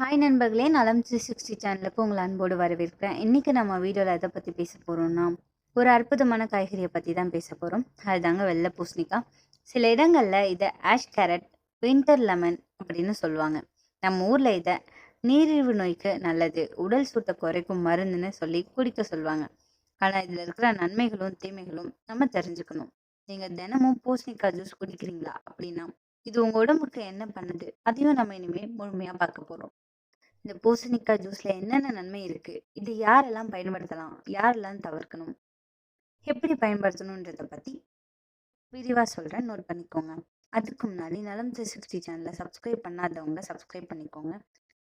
Hi நண்பர்களே நலம் three sixty சேனலுக்கு உங்களை அன்போடு வரவேற்கிறேன். இன்றைக்கி நம்ம வீடியோவில் எதை பற்றி பேச போகிறோம்னா ஒரு அற்புதமான காய்கறியை பற்றி தான் பேச போகிறோம் அதுதாங்க வெள்ளை பூசணிக்காய். சில இடங்களில் இதை ஆஷ் கேரட் வின்டர் லெமன் அப்படின்னு சொல்லுவாங்க. நம்ம ஊரில் இதை நீரிழிவு நோய்க்கு நல்லது உடல் சூட்டை குறைக்கும் மருந்துன்னு சொல்லி குடிக்க சொல்லுவாங்க. ஆனால் இதில் இருக்கிற நன்மைகளும் தீமைகளும் நம்ம தெரிஞ்சுக்கணும். நீங்கள் தினமும் பூசணிக்காய் ஜூஸ் குடிக்கிறீங்களா அப்படின்னா இது உங்கள் உடம்புக்கு என்ன பண்ணுது? அதையும் நம்ம இனிமேல் முழுமையாக பார்க்க போகிறோம் இந்த பூசணிக்காய் ஜூஸ்ல என்னென்ன நன்மை இருக்கு? இது யாரெல்லாம் பயன்படுத்தலாம்? யாரெல்லாம் தவிர்க்கணும்? எப்படி பயன்படுத்தணுன்றத பத்தி விரிவா சொல்றேன். நோட் பண்ணிக்கோங்க. அதுக்கு முன்னாடி நலம் த்ரீ சிக்ஸ்டி சேனலை சப்ஸ்கிரைப் பண்ணாதவங்க சப்ஸ்கிரைப் பண்ணிக்கோங்க.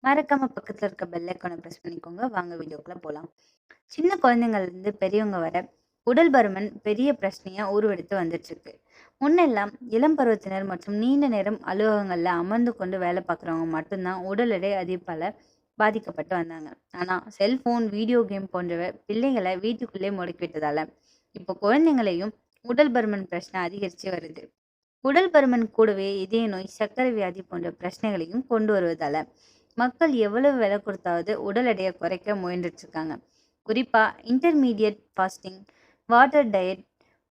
மறக்காம பக்கத்துல இருக்க பெல் ஐக்கானை ப்ரெஸ் பண்ணிக்கோங்க. வாங்க வீடியோக்குள்ள போகலாம் சின்ன குழந்தைங்கள்ல இருந்து பெரியவங்க வர உடல் பருமன் பெரிய பிரச்சனையா உருவெடுத்து வந்துட்டு இருக்கு முன்னெல்லாம் இளம் பருவத்தினர் மற்றும் நீண்ட நேரம் அலுவலகங்களில் அமர்ந்து கொண்டு வேலை பார்க்குறவங்க மட்டும்தான் உடல் எடை அதிகப்பால பாதிக்கப்பட்டு வந்தாங்க. ஆனால் செல்போன் வீடியோ கேம் போன்றவை பிள்ளைங்களை வீட்டுக்குள்ளே முடக்கிவிட்டதால இப்போ குழந்தைங்களையும் உடல் பருமன் பிரச்சனை அதிகரித்து வருது. உடல் பருமன் கூடவே இதய நோய் சர்க்கரை வியாதி போன்ற பிரச்சனைகளையும் கொண்டு வருவதால மக்கள் எவ்வளவு விலை கொடுத்தாவது உடல் எடையை குறைக்க முயன்றுட்டுருக்காங்க. குறிப்பாக intermediate fasting water diet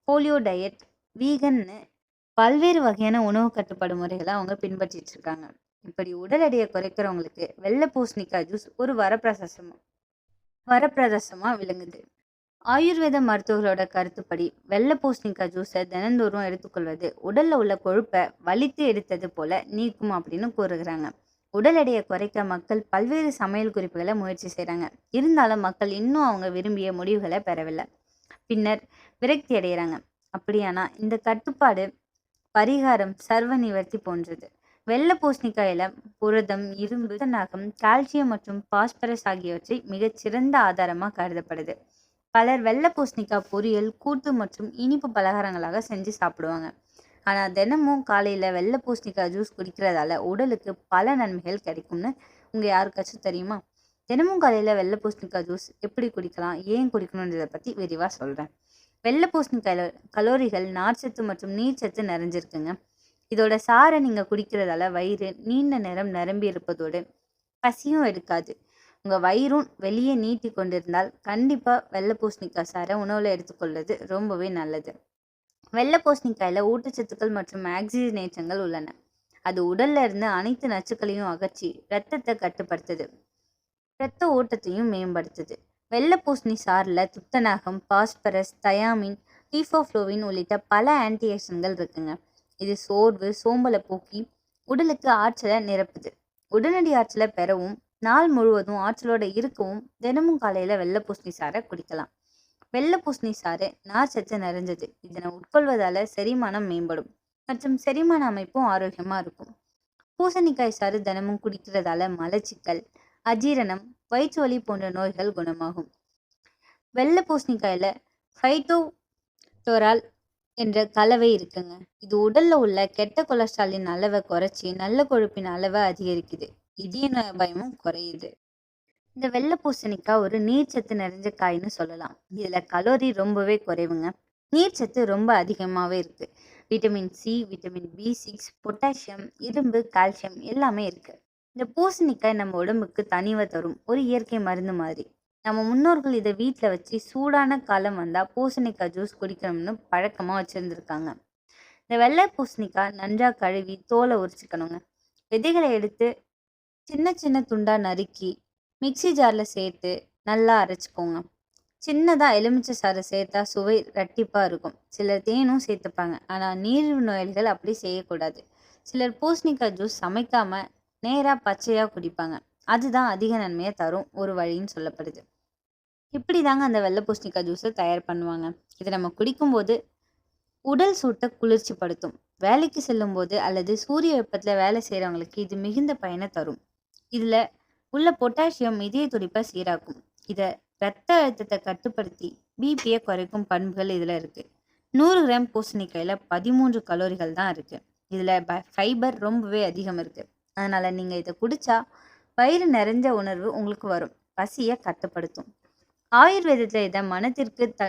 paleo diet வீகன்னு பல்வேறு வகையான உணவு கட்டுப்பாடு முறைகளை அவங்க பின்பற்றிட்டு இருக்காங்க இப்படி உடல் எடையை குறைக்கிறவங்களுக்கு வெள்ளை பூசணிக்காய் ஜூஸ் ஒரு வரப்பிரசாசமும் வரப்பிரதசமா விளங்குது. ஆயுர்வேத மருத்துவர்களோட கருத்துப்படி வெள்ளை பூசணிக்காய் ஜூஸை தினந்தோறும் எடுத்துக்கொள்வது உடல்ல உள்ள கொழுப்பை வலித்து எடுத்தது போல நீக்கும் அப்படின்னு கூறுகிறாங்க. உடல் எடையை குறைக்க மக்கள் பல்வேறு சமையல் குறிப்புகளை முயற்சி செய்கிறாங்க இருந்தாலும் மக்கள் இன்னும் அவங்க விரும்பிய முடிவுகளை பெறவில்லை. பின்னர் விரக்தி அடைகிறாங்க அப்படியானா இந்த கட்டுப்பாடு பரிகாரம் சர்வ நிவர்த்தி போன்றது. வெள்ளை பூசணிக்காயில புரதம் இரும்பு நகம் கால்சியம் மற்றும் பாஸ்பரஸ் ஆகியவற்றை மிகச்சிறந்த ஆதாரமாக கருதப்படுது. பலர் வெள்ளை பூசணிக்காய் பொரியல் கூட்டு மற்றும் இனிப்பு பலகாரங்களாக செஞ்சு சாப்பிடுவாங்க. ஆனால் தினமும் காலையில் வெள்ளை பூசணிக்காய் ஜூஸ் குடிக்கிறதால உடலுக்கு பல நன்மைகள் கிடைக்கும்னு உங்கள் யாருக்காச்சும் தெரியுமா? தினமும் காலையில் வெள்ளை பூசணிக்காய் ஜூஸ் எப்படி குடிக்கலாம் ஏன் குடிக்கணுன்றதை பற்றி விரிவாக சொல்கிறேன் வெள்ளை பூசணிக்காயில் கலோரிகள் நார்ச்சத்து மற்றும் நீர்ச்சத்து நிறைஞ்சிருக்குங்க. இதோட சாரை நீங்கள் குடிக்கிறதால வயிறு நீண்ட நேரம் நிரம்பி இருப்பதோடு பசியும் எடுக்காது. உங்கள் வயிறும் வெளியே நீட்டி கொண்டிருந்தால் கண்டிப்பாக வெள்ளை பூசணிக்காய் சாரை உணவில் எடுத்துக்கொள்வது ரொம்பவே நல்லது. வெள்ளை பூசணிக்காயில் ஊட்டச்சத்துக்கள் மற்றும் ஆக்சிஜனேற்றங்கள் உள்ளன. அது உடல்ல இருந்து அனைத்து நச்சுக்களையும் அகற்றி இரத்தத்தை கட்டுப்படுத்துது. இரத்த ஓட்டத்தையும் மேம்படுத்துது. வெள்ளை பூசணி சாறில் துத்தநாகம் பாஸ்பரஸ் தயாமின் டீஃபோஃப்ளோவின் உள்ளிட்ட பல ஆன்டிஆக்சன்கள் இருக்குங்க. இது சோர்வு சோம்பலை போக்கி உடலுக்கு ஆற்றலை நிரப்புது. உடனடி ஆற்றலை பெறவும் நாள் முழுவதும் ஆற்றலோட இருக்கவும் தினமும் காலையில வெள்ளை பூசணி சாறை குடிக்கலாம். வெள்ளை பூசணி சாறு சத்து நிறைஞ்சது. இதனை உட்கொள்வதால செரிமானம் மேம்படும் மற்றும் செரிமான அமைப்பும் ஆரோக்கியமா இருக்கும். பூசணிக்காய் சாறு தினமும் குடிக்கிறதால மலச்சிக்கல் அஜீரணம் வயிற்றுவலி போன்ற நோய்கள் குணமாகும். வெள்ளை பூசணிக்காயில ஃபைட்டோ டோரால் என்ற கலவை இருக்குங்க. இது உடல்ல உள்ள கெட்ட கொலஸ்ட்ராலின் அளவை குறைச்சி நல்ல கொழுப்பின் அளவை அதிகரிக்குது. இதய நோய் பயமும் குறையுது. இந்த வெள்ளை பூசணிக்காய் ஒரு நீர்ச்சத்து நிறைஞ்ச காய்னு சொல்லலாம். இதுல கலோரி ரொம்பவே குறைவுங்க. நீர்ச்சத்து ரொம்ப அதிகமாகவே இருக்கு. Vitamin C vitamin B six potassium இரும்பு கால்சியம் எல்லாமே இருக்கு. இந்த பூசணிக்காய் நம்ம உடம்புக்கு தனிவை தரும். ஒரு இயற்கை மருந்து மாதிரி. நம்ம முன்னோர்கள் இதை வீட்டில் வச்சு சூடான காலம் வந்தால் பூசணிக்காய் ஜூஸ் குடிக்கணும்னு பழக்கமாக வச்சுருந்துருக்காங்க. இந்த வெள்ளை பூசணிக்காய் நன்றாக கழுவி தோலை உரிச்சிக்கணுங்க. விதைகளை எடுத்து சின்ன சின்ன துண்டாக நறுக்கி மிக்சி ஜாரில் சேர்த்து நல்லா அரைச்சிக்கோங்க. சின்னதாக எலுமிச்சை சாறு சேர்த்தா சுவை ரட்டிப்பாக இருக்கும். சிலர் தேனும் சேர்த்துப்பாங்க. ஆனால் நீரிழிவு நோயாளிகள் அப்படி செய்யக்கூடாது. சிலர் பூசணிக்காய் ஜூஸ் சமைக்காமல் நேராக பச்சையாக குடிப்பாங்க. அதுதான் அதிக நன்மையை தரும். ஒரு வழின்னு சொல்லப்படுது. இப்படி தாங்க அந்த வெள்ளை பூசணிக்காய் ஜூஸை தயார் பண்ணுவாங்க. இதை நம்ம குடிக்கும்போது உடல் சூட்டை குளிர்ச்சிப்படுத்தும். வேலைக்கு செல்லும்போது அல்லது சூரிய வெப்பத்தில் வேலை செய்கிறவங்களுக்கு இது மிகுந்த பயனை தரும். இதில் உள்ள பொட்டாசியம் இதய துடிப்பை சீராக்கும். இதை ரத்த அழுத்தத்தை கட்டுப்படுத்தி பிபியை குறைக்கும் பண்புகள் இதில் இருக்குது நூறு கிராம் பூசணிக்காயில் பதிமூன்று கலோரிகள் தான் இருக்குது இதில் ஃபைபர் ரொம்பவே அதிகம் இருக்குது அதனால் நீங்கள் இதை குடித்தா வயிறு நிறைஞ்ச உணர்வு உங்களுக்கு வரும். பசியை கட்டுப்படுத்தும். ஆயுர்வேதத்தில் இதை மனத்திற்கு த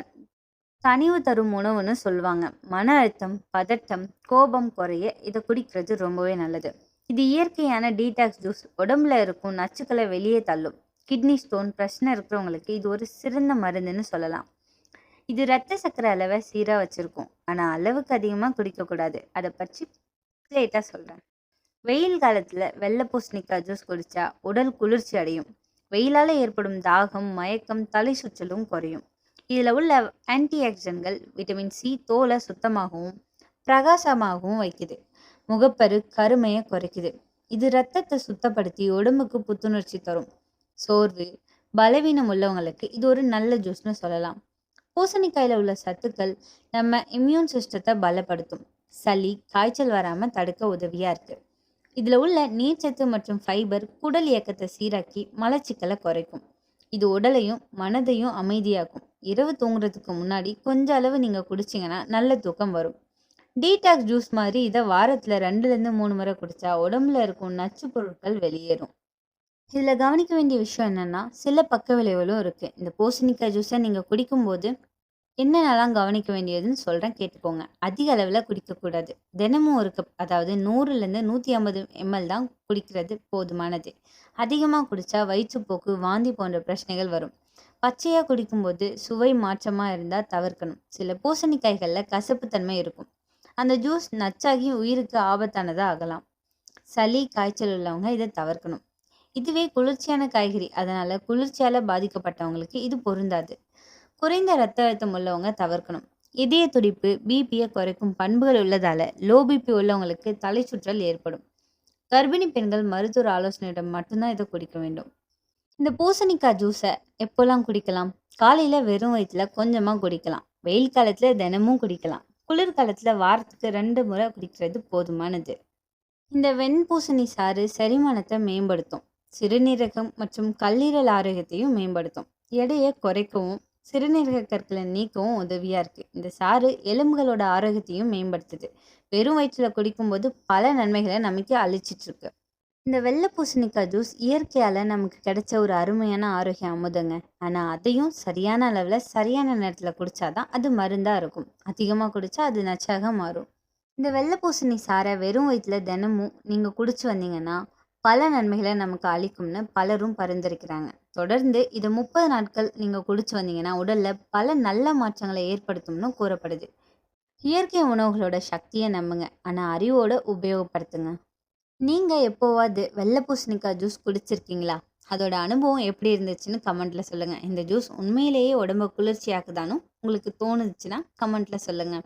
தனிவு தரும் உணவுன்னு சொல்லுவாங்க. மன அழுத்தம் பதட்டம் கோபம் குறைய இதை குடிக்கிறது ரொம்பவே நல்லது. இது இயற்கையான டீடாக்ஸ் ஜூஸ் உடம்புல இருக்கும் நச்சுக்களை வெளியே தள்ளும். கிட்னி ஸ்டோன் பிரச்சனை இருக்கிறவங்களுக்கு இது ஒரு சிறந்த மருந்துன்னு சொல்லலாம். இது ரத்த சக்கரை அளவை சீராக வச்சுருக்கும். ஆனால் அளவுக்கு அதிகமாக குடிக்கக்கூடாது. அதை பற்றி லேட்டாக சொல்கிறேன் வெயில் காலத்தில் வெள்ளை பூசணிக்காய் ஜூஸ் குடித்தா உடல் குளிர்ச்சி அடையும். வெயிலால் ஏற்படும் தாகம் மயக்கம் தலை சுற்றலும் குறையும். இதில் உள்ள ஆன்டி விட்டமின் சி தோலை சுத்தமாகவும் பிரகாசமாகவும் வைக்குது. முகப்பரு கருமையை குறைக்குது. இது ரத்தத்தை சுத்தப்படுத்தி உடம்புக்கு புத்துணர்ச்சி தரும். சோர்வு பலவீனம் உள்ளவங்களுக்கு இது ஒரு நல்ல ஜூஸ்னு சொல்லலாம். பூசணிக்காயில் உள்ள சத்துக்கள் நம்ம இம்யூன் சிஸ்டத்தை பலப்படுத்தும். சளி காய்ச்சல் வராமல் தடுக்க உதவியாக இருக்குது இதில் உள்ள நீர்ச்சத்து மற்றும் ஃபைபர் குடல் இயக்கத்தை சீராக்கி மலச்சிக்கலை குறைக்கும். இது உடலையும் மனதையும் அமைதியாக்கும். இரவு தூங்குறதுக்கு முன்னாடி கொஞ்ச அளவு நீங்கள் குடிச்சிங்கன்னா நல்ல தூக்கம் வரும். டீடாக்ஸ் ஜூஸ் மாதிரி இதை வாரத்தில் ரெண்டுலேருந்து மூணு முறை குடித்தா உடம்புல இருக்கும் நச்சு பொருட்கள் வெளியேறும். இதில் கவனிக்க வேண்டிய விஷயம் என்னென்னா சில பக்க விளைவுகளும் இருக்குது இந்த பூசணிக்காய் ஜூஸை நீங்கள் குடிக்கும்போது என்னென்னலாம் கவனிக்க வேண்டியதுன்னு சொல்கிறேன் கேட்டுக்கோங்க. அதிக அளவில் குடிக்கக்கூடாது. தினமும் ஒரு கப் அதாவது நூறுலேருந்து நூற்றி ஐம்பது எம்எல் தான் குடிக்கிறது போதுமானது. அதிகமாக குடித்தா வயிற்றுப்போக்கு வாந்தி போன்ற பிரச்சனைகள் வரும். பச்சையாக குடிக்கும்போது சுவை மாற்றமாக இருந்தால் தவிர்க்கணும். சில பூசணிக்காய்களில் கசப்புத்தன்மை இருக்கும். அந்த ஜூஸ் நச்சாகி உயிருக்கு ஆபத்தானதாக ஆகலாம். சளி காய்ச்சல் உள்ளவங்க இதை தவிர்க்கணும். இதுவே குளிர்ச்சியான காய்கறி. அதனால் குளிர்ச்சியால் பாதிக்கப்பட்டவங்களுக்கு இது பொருந்தாது. குறைந்த ரத்த அழுத்தம் உள்ளவங்க தவிர்க்கணும். இதய துடிப்பு பிபியை குறைக்கும் பண்புகள் உள்ளதால லோ பிபி உள்ளவங்களுக்கு தலை சுற்றல் ஏற்படும். கர்ப்பிணி பெண்கள் மருத்துவர் ஆலோசனையிடம் மட்டும்தான் இதை குடிக்க வேண்டும். இந்த பூசணிக்காய் ஜூஸை எப்போல்லாம் குடிக்கலாம்? காலையில் வெறும் வயிற்றுல கொஞ்சமாக குடிக்கலாம். வெயில் காலத்தில் தினமும் குடிக்கலாம். குளிர்காலத்தில் வாரத்துக்கு ரெண்டு முறை குடிக்கிறது போதுமானது. இந்த வெண்பூசணி சாறு செரிமானத்தை மேம்படுத்தும். சிறுநீரகம் மற்றும் கல்லீரல் ஆரோக்கியத்தையும் மேம்படுத்தும். எடையை குறைக்கவும் சிறுநீரக கற்களை நீக்கவும் உதவியாக இருக்குது இந்த சாறு எலும்புகளோட ஆரோக்கியத்தையும் மேம்படுத்துது. வெறும் வயிற்றில் குடிக்கும்போது பல நன்மைகளை நமக்கு அழிச்சிட்ருக்கு இந்த வெள்ளை பூசணிக்காய் ஜூஸ் இயற்கையால் நமக்கு கிடைச்ச ஒரு அருமையான ஆரோக்கிய அமுதங்க. ஆனால் அதையும் சரியான அளவில் சரியான நேரத்தில் குடித்தாதான் அது மருந்தாக இருக்கும். அதிகமாக குடித்தா அது நச்சாக மாறும். இந்த வெள்ளை பூசணி சாரை வெறும் வயிற்றில் தினமும் நீங்கள் குடிச்சு வந்தீங்கன்னா பல நன்மைகளை நமக்கு அளிக்கும்னு பலரும் பரிந்துரைக்கிறாங்க. தொடர்ந்து இதை முப்பது நாட்கள் நீங்கள் குடிச்சு வந்தீங்கன்னா உடலில் பல நல்ல மாற்றங்களை ஏற்படுத்தும்னு கூறப்படுது. இயற்கை உணவுகளோட சக்தியை நம்புங்க. ஆனால் அறிவோட உபயோகப்படுத்துங்க. நீங்கள் எப்போவாது வெள்ளை பூசணிக்காய் ஜூஸ் குடிச்சிருக்கீங்களா? அதோட அனுபவம் எப்படி இருந்துச்சுன்னு கமெண்ட்டில் சொல்லுங்கள் இந்த ஜூஸ் உண்மையிலேயே உடம்பை குளிர்ச்சியாக்குதானும் உங்களுக்கு தோணுச்சுன்னா கமெண்ட்டில் சொல்லுங்கள்